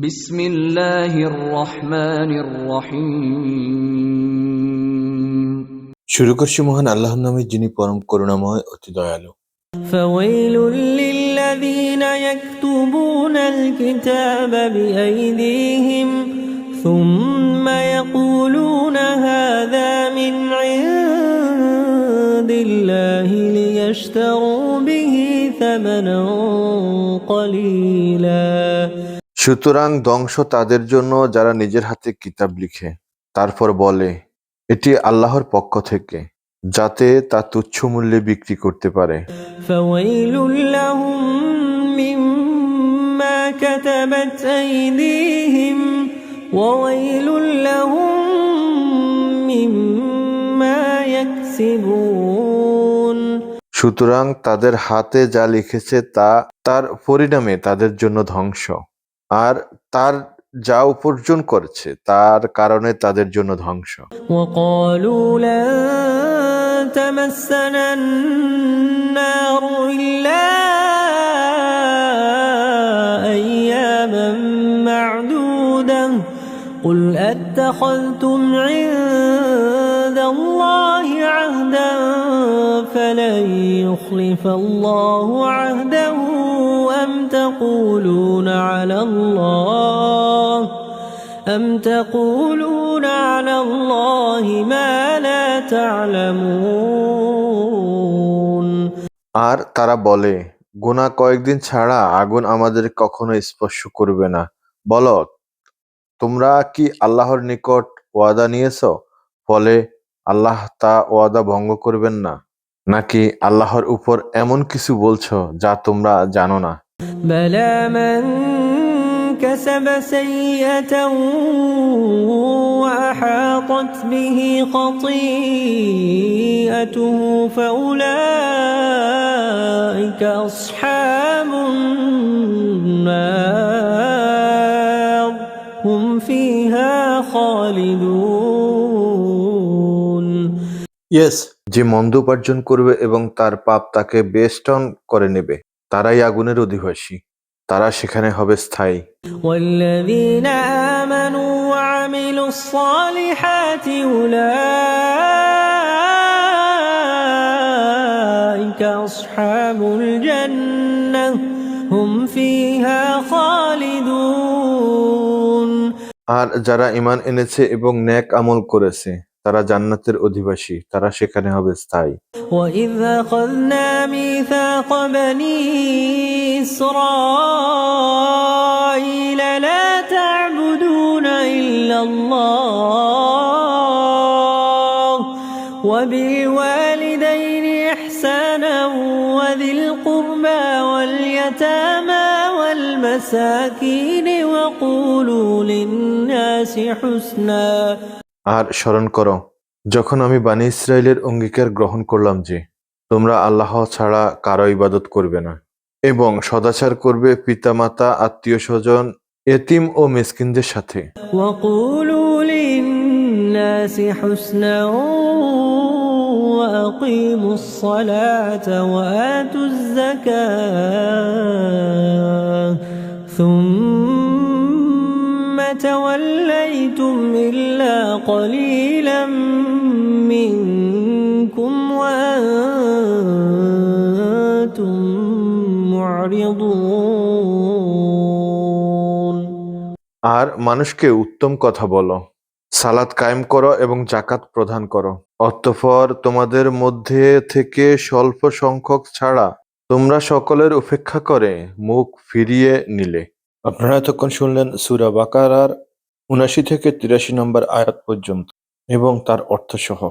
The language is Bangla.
بسم الله الرحمن الرحيم শুরু করছি মহান আল্লাহর নামে যিনি পরম করুণাময় অতি দয়ালু فويل للذين يكتبون الكتاب بأيديهم ثم يقولون هذا من عند الله ليشتروا به ثمنا قليلا সুতরাং ধ্বংস তাদের জন্য যারা নিজের হাতে কিতাব লিখে। তারপর বলে এটি আল্লাহর পক্ষ থেকে যাতে তা তুচ্ছ মূল্যে বিক্রি করতে পারে। সুতরাং তাদের হাতে যা লিখেছে তা তার পরিণামে তাদের জন্য ধ্বংস। আর তার যা উপার্জন করেছে তার কারণে তাদের জন্য ধ্বংস وقالوا لن تمسنا النار إلا أياما معدودة قل أتخذتم عند الله يخلف الله عهده أم تقولون على الله أم تقولون على الله ما لا تعلمون আর তারা বলে গোনা কয়েকদিন ছাড়া আগুন আমাদের কখনো স্পর্শ করবে না বলো তোমরা কি আল্লাহর নিকট ওয়াদা নিয়েছো ফলে আল্লাহ তা ওয়াদা ভঙ্গ করবেন না নাকি আল্লাহর উপর এমন কিছু বলছো যা তোমরা জানো না بلى من كسب سيئة وأحاطت به خطيئته فأولئك أصحاب النار هم فيها خالدون ইয়েস যে মন্দ উপার্জন করবে এবং তার পাপ তাকে বেষ্টন করে নেবে তারাই আগুনের অধিবাসী তারা সেখানে হবে স্থায়ী। আর যারা ইমান এনেছে এবং ন্যাক আমল করেছে তারা জান্নাতের অধিবাসী তারা সেখানে হবে স্থায়ী وإذ أخذنا ميثاق بني إسرائيل لا تعبدون إلا الله وبالوالدين إحسانا وذي القربى واليتامى والمساكين وقولوا للناس حسنا আর স্মরণ করো যখন আমি বানি ইসরায়েলের অঙ্গীকার গ্রহণ করলাম যে তোমরা আল্লাহ ছাড়া কারো ইবাদত করবে না এবং সদাচার করবে পিতামাতা আত্মীয় স্বজন এতিম ও মিসকিনদের সাথে وقولوا للناس حسنا وأقيموا الصلاة وآتوا الزكاة قليلا منكم وأنتم معرضون আর মানুষকে উত্তম কথা বলো সালাত কায়েম করো এবং জাকাত প্রদান করো অতঃপর তোমাদের মধ্যে থেকে স্বল্প সংখ্যক ছাড়া তোমরা সকলের উপেক্ষা করে মুখ ফিরিয়ে নিলে আপনারা এতক্ষণ শুনলেন সুরা বাকারার উনাশি থেকে তিরাশি নম্বর আয়াত পর্যন্ত এবং তার অর্থ সহ